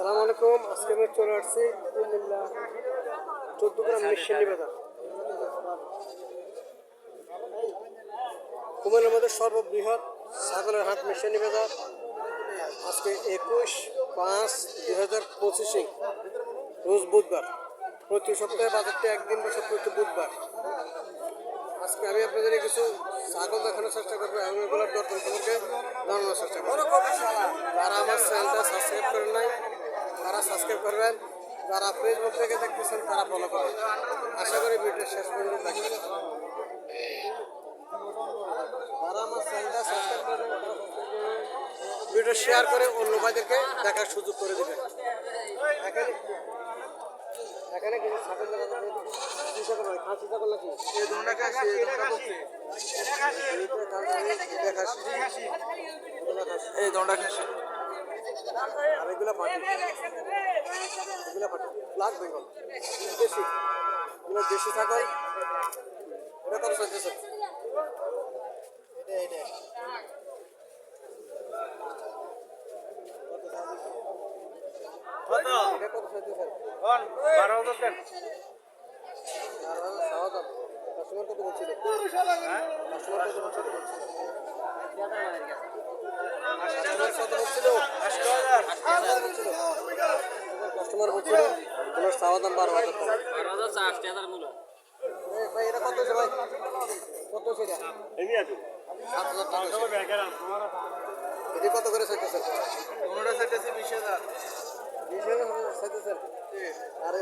সালাম আলাইকুম। আজকে আমি চলে আসছি কুমিল্লা চোদ্দ গ্রাম মিশনি বাজার। কুমিল্লার মধ্যে সর্ববৃহৎ ছাগলের হাট মিশনি বাজার। আজকে একুশ পাঁচ দুই হাজার পঁচিশে, রোজ বুধবার। প্রতি সপ্তাহে বাজারটা একদিন বসে প্রতি বুধবার। আজকে আমি আপনাদের কিছু ছাগল দেখানোর চেষ্টা করব এবং এগুলোর দর সম্পর্কে জানানোর চেষ্টা করব। যারা আমার চ্যানেলটা সাবস্ক্রাইব করেন নাই তারা সাবস্ক্রাইব করবেন যারা ফেসবুক থেকে দেখতেছেন তারা ফলো করবেন। আশা করি ভিডিও শেষ পর্যন্ত দেখবেন। যারা আমার চ্যানেলটা সাবস্ক্রাইব করবেন। ভিডিও শেয়ার করে অন্য ভাইদেরকে দেখার সুযোগ করে দেবেন। এখানে এখানে কিছু ছাগল দেখা যাবে খাসি ছাগল নাকি? এই দোনটা কাশি এই দোনটা বকরি এইটা খাসি। খাসি। এই আর এগুলা পাটি এগুলা পাটি ব্ল্যাক বেঙ্গল দেশি। এগুলো দেশি ছাগল। এটা কত চলতেছে এটা এটা এটা কত চলতেছে কোন? বারো হাজার দেন। কাস্টমার কত বলছিল? হ্যাঁ? কাস্টমার কত বলছিল? কাস্টমার বলছিল আটশো হাজার বলছিল কাস্টমার বলছিল তোমার খাওয়া দাম বারো হাজার টাকা ভাই এটা কত ভাই কত আছে সাত হাজার টাকা এটি কত করে চাইতেছেন দোনটা চাইতেছে বিশ হাজার বিশ হাজার চাইতেছেন আর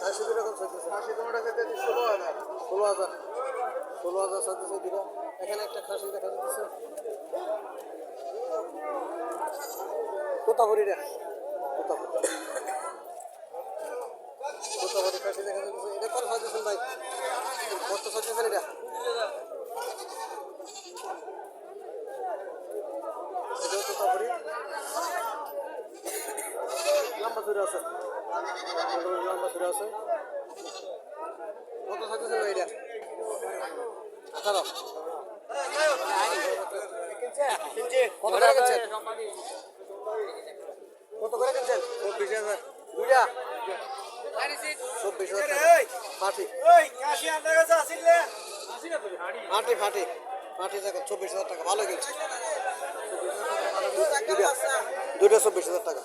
খাসি কত চাইতেছেন আশি দোনটা চাইতেছে ষোলো হাজার ষোলো হাজার ষোলো হাজার চাইতেছে এখানে একটা খাসি দেখা যাচ্ছে। কোথাবরি রে? কোথাবরি কোথাবরি খাসি দেখা যাচ্ছে এটা কত চাইতেছেন ভাই? কত চাইতেছেন এটা। এটাও লম্বা ধরে লম্বা ধরে আছে। কত কিনছেন কত করে কিনছেন? চব্বিশ হাজার। দুইটা? চব্বিশ হাজার টাকা। ফাটি ফাটি ফাটি ফাটি টাকা চব্বিশ হাজার টাকা। ভালো কিনছে। দুইটা। চব্বিশ হাজার টাকা।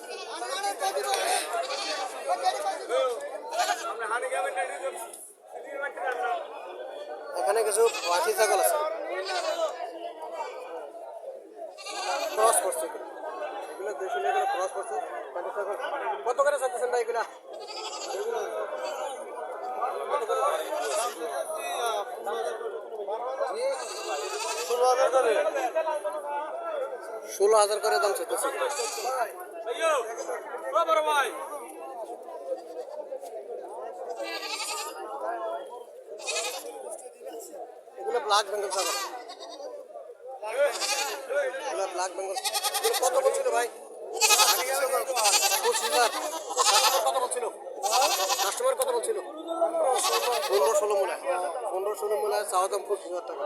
এখানে কিছু পাখি ছাগল আছে। ক্রস করছে। কত করে চাইতেছেন ভাই? ষোলো হাজার করে দাম চাইতেছে। এগুলো ব্ল্যাক বেঙ্গল ব্ল্যাক বেঙ্গল কত বলছিল ভাই? কাস্টমার কত বলছিল পনেরো ষোলো মূলা পনেরো ষোলো মূলায় চাওয়া দাম পঁচিশ হাজার টাকা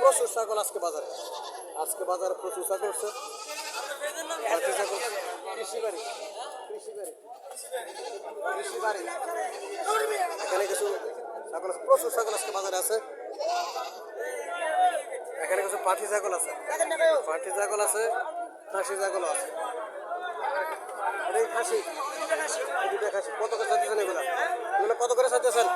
প্রচুর ছাগল আজকে বাজারে আজকে বাজারে প্রচুর ছাগল কৃষি বাড়ি কৃষি বাড়ি কৃষি বাড়ি এখানে কিছু ছাগল প্রচুর ছাগল আজকে বাজারে আছে এখানে কিছু পাঠি ছাগল আছে। পাঠি ছাগল আছে, খাসি ছাগল আছে। খাসি? খাসি। কত করে চাইতেছেন এগুলো? কত করে হাজার।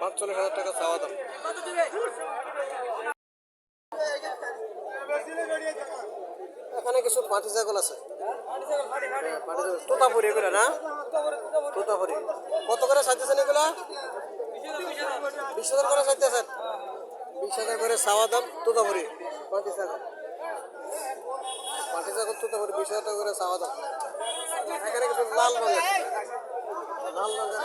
পাঁচচল্লিশ হাজার টাকা চাওয়া দাম এখানে কিছু পাটি ছাগল আছে। পাটি ছাগল তোতাপুরি এগুলো না? তোতাপুরি। কত করে চাইতেছেন এগুলা? বিশ হাজার করে চাইতেছেন বিশ হাজার করে চাওয়া দাম তোতাপুরি। পাটি ছাগল। পাটি ছাগল তোতাপুরি বিশ হাজার করে চাওয়া দাম। এখানে কিছু লাল রঙের। লাল রঙের।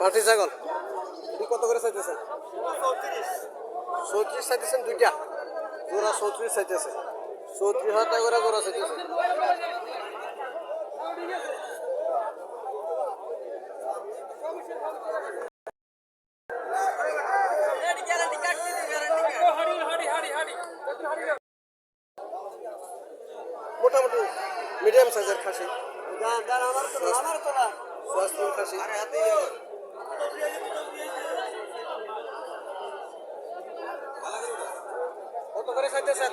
পাটি ছাগল কত করে চাইতেছেন চৌত্রিশ চাইতেছেন দুইটা জোড়া চৌত্রিশ চাইতেছে চৌত্রিশ হাজার টাকা করে জোড়া চাইতেছে মিডিয়াম সাইজের খাসি। খাসি। কত করে চাইতেছেন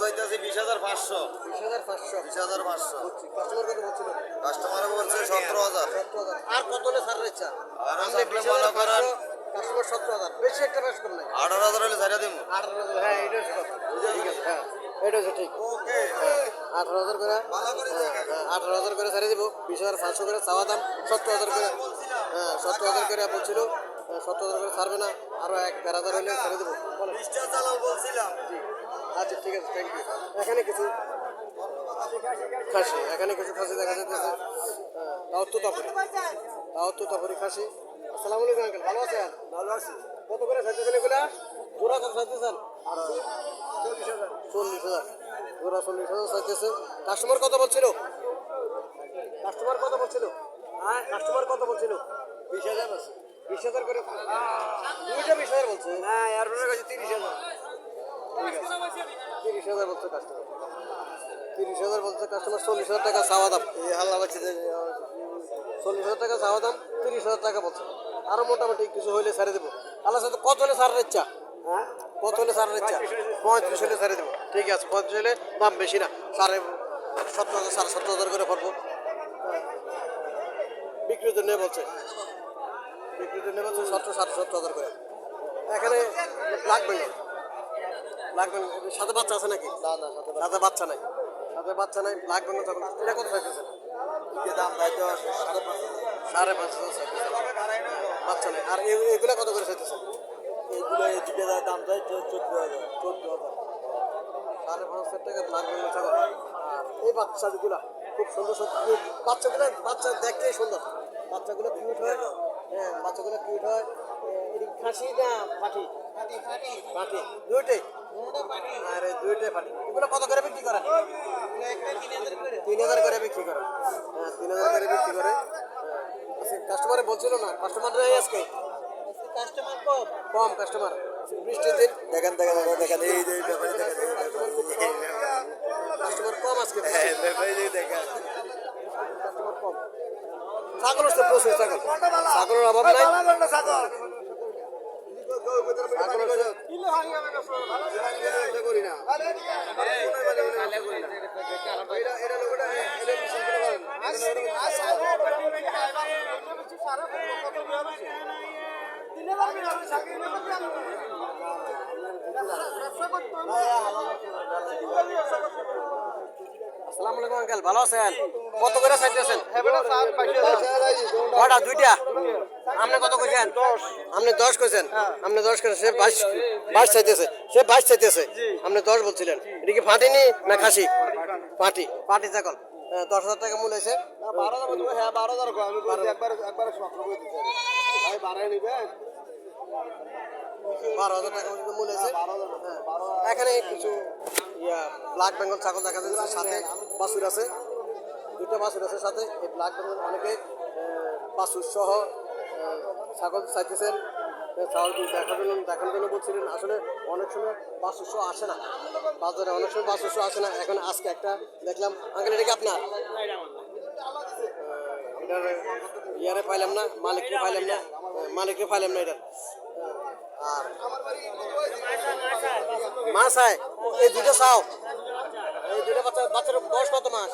চাইতেছি বিশ হাজার পাঁচশো। বিশ হাজার পাঁচশো। বিশ হাজার পাঁচশো। বুঝছি কাস্টমার কত বলছিল? কাস্টমার বলছে সতেরো হাজার। সত্তর হাজার। আর কত হলে ইচ্ছা আর আপনি আপনি বিশ হাজার করেন- কাস্টমার সত্তর হাজার। বেশি একটা বেশ আঠারো হাজার হলে ছাড়া দিব আঠারো হাজার হ্যাঁ এটা ঠিক আছে হ্যাঁ। এটা হচ্ছে ঠিক। আঠারো হাজার করে। হ্যাঁ, হ্যাঁ, আঠারো হাজার করে ছাড়িয়ে দেবো। বিশ হাজার পাঁচশো করে চাওয়া দাম। সত্তর হাজার করে। হ্যাঁ সত্তর হাজার করে বলছিল। হ্যাঁ, সত্তর হাজার করে ছাড়বে না। আরও এক দেড় হাজার হলে ছেড়ে দেবো। আচ্ছা ঠিক আছে থ্যাংক ইউ এখানে কিছু খাসি। এখানে কিছু খাসি দেখা যাচ্ছে তাও তো তাপরি তাও তো তাপরি খাসি। আসসালামু আলাইকুম আঙ্কেল ভালো আছেন? ভালো আছি। কত করে চাইতেছেন এগুলা? জোড়া চাইতেছেন চল্লিশ হাজার চল্লিশ হাজার। জোড়া চল্লিশ হাজার চাইতেছে। কাস্টমার কত বলছিল? কাস্টমার কত বলছিল? হ্যাঁ কাস্টমার কত বলছিল? বিশ হাজার আছে। বিশ হাজার করে দুইটা বিশ হাজার বলছে? না এর কাছে তিরিশ হাজার। তিরিশ হাজার বলছে কাস্টমার তিরিশ হাজার বলছে কাস্টমার চল্লিশ হাজার টাকা চাওয়া দাম। এই হাল্লা বাচ্চা চল্লিশ হাজার টাকা চাওয়া দাম, তিরিশ হাজার টাকা বলছে। আরও মোটামুটি কিছু হইলে ছাড়ে দেবো। আল্লাহ সাথে কত হলে ছাড়ের ইচ্ছা হ্যাঁ কত হলে ছাড়ের ইচ্ছা পঁয়ত্রিশ হলে ছাড়ে দেবো। ঠিক আছে পঁয়ত্রিশ হলে দাম বেশি না। সাড়ে সত্তর হাজার সাড়ে সত্তর হাজার করে পড়ব বিক্রির জন্য বলছে। বিক্রির জন্য বলছে সত্তর সাড়ে সত্তর হাজার করে। এখানে ব্ল্যাক বেঙ্গল ব্ল্যাক বেঙ্গল সাথে বাচ্চা আছে নাকি? না না সাথে বাচ্চা নাই। সাথে বাচ্চা নাই ব্ল্যাক বেঙ্গল ছাগল এটা কত চাইতেছেন দাম তাই তো সাড়ে পাঁচ সাড়ে পাঁচ হাজার বাচ্চা নাই। আর এগুলা কত করে চাইতেছেন এইগুলো এই দুটো দাম চাই চোদ্দ হাজার চোদ্দ হাজার। সাড়ে পাঁচ হাজার টাকা ব্ল্যাক বেঙ্গল ছাগল। এই বাচ্চাগুলা খুব সুন্দর সুন্দর বাচ্চাগুলো বাচ্চা দেখতেই সুন্দর। বাচ্চাগুলো কিউট হয়। হ্যাঁ বাচ্চাগুলো কিউট হয়। খাসি না পাঠি পাঠি দুইটাই? আরে দুইটাই পাঠি এগুলো কত করে বিক্রি করেন? তিন হাজার করে। বিক্রি করেন। হ্যাঁ তিন হাজার করে বিক্রি করে কাস্টমারে বলছিল না কাস্টমার আজকে কাস্টমার কম কম কাস্টমার বৃষ্টির দিন দেখেন দেখেন দেখেন দেখেন এই যে ব্যাপারে দেখেন কাস্টমার কম আজকে ব্যাপারে ব্যাপারে দেখেন কাস্টমার কম ছাগল হচ্ছে প্রচুর ছাগল ছাগলের অভাব নাই ছাগল হচ্ছে আসসালামু আলাইকুম আঙ্কেল। ভালো আছেন? কত করে চাইতেছেন কটা দুইটা? আপনি কত কইছেন? আপনি দশ কইছেন? আপনি দশ কইছেন সে বাইশ বাইশ চাইতেছে সে বাইশ চাইতেছে আপনি দশ বলছিলেন। এটা কি ফাটিনি না খাসি? পাটি পাটি ছাগল। দশ হাজার টাকা মূল হয়েছে। বারো হাজার হ্যাঁ বারো হাজার আমি একবার একবার সতেরো করে দিতে ভাই বাড়াই নিবেন? এখানে কিছু, ইয়া ব্ল্যাক বেঙ্গল ছাগল দেখা যাচ্ছে, সাথে বাছুর আছে। দুটো বাছুর আছে সাথে, এই ব্ল্যাক বেঙ্গল অনেকে বাছুর সহ ছাগল চাইতেছেন। ছাগল দেখার জন্য দেখানোর জন্য বলছিলেন, আসলে অনেক সময় বাছুর সহ আসে না। বাজারে অনেক সময় বাছুর সহ আসে না। এখন আজকে একটা দেখলাম আঙ্কেল এটা কি আপনার ইয়ারে পাইলাম না, মালিককে পাইলাম না। মালিককে পাইলাম না এটার আর মাছ আয় এই দুটো চাও। এই দুটো বাচ্চা বাচ্চার বয়স কত মাস?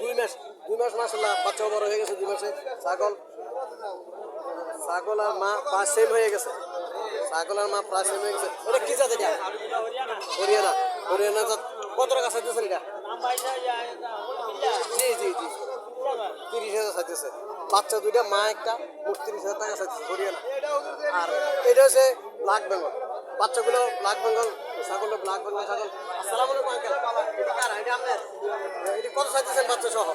দুই মাস দুই মাস মাস বাচ্চাও বড় হয়ে গেছে দুই মাসে। ছাগল ছাগল আর মা প্রায় সেম হয়ে গেছে। ছাগল আর মা প্রায় সেম হয়ে গেছে। এটা কি জাত এটা? হরিয়ানা। হরিয়ানা জাত কত টাকা চাইতেছেন এটা? জি জি জি। তিরিশ হাজার চাইতেছে। বাচ্চা দুইটা, মা একটা, মোট হাজার টাকা চাইতেছে হরিয়ানা আর এটা হচ্ছে ব্ল্যাক বেঙ্গল বাচ্চাগুলো ব্ল্যাক বেঙ্গল ছাগল ব্ল্যাক বেঙ্গল ছাগল। আসসালামু আঙ্কেল। এটা কত চাইতেছেন বাচ্চা সহ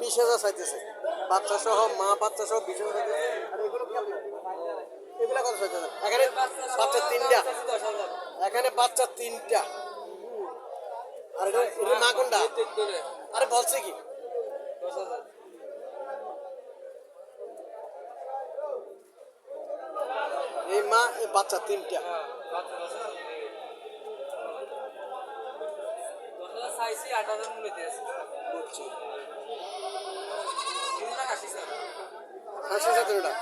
বিশ হাজার চাইতেছে। বাচ্চা সহ মা বাচ্চা সহ বিশ হাজার আর এগুলো কি কত চাইতেছে এখানে বাচ্চা তিনটা। এখানে বাচ্চা তিনটা। আর এটা মা কোনটা? আরে বলছে কি? এই মা এই বাচ্চা তিনটা। চাইছি আট হাজার মূল্য দিয়েছে বুঝছি তিন লাখ আশি স্যার হাসি সাথে ওটা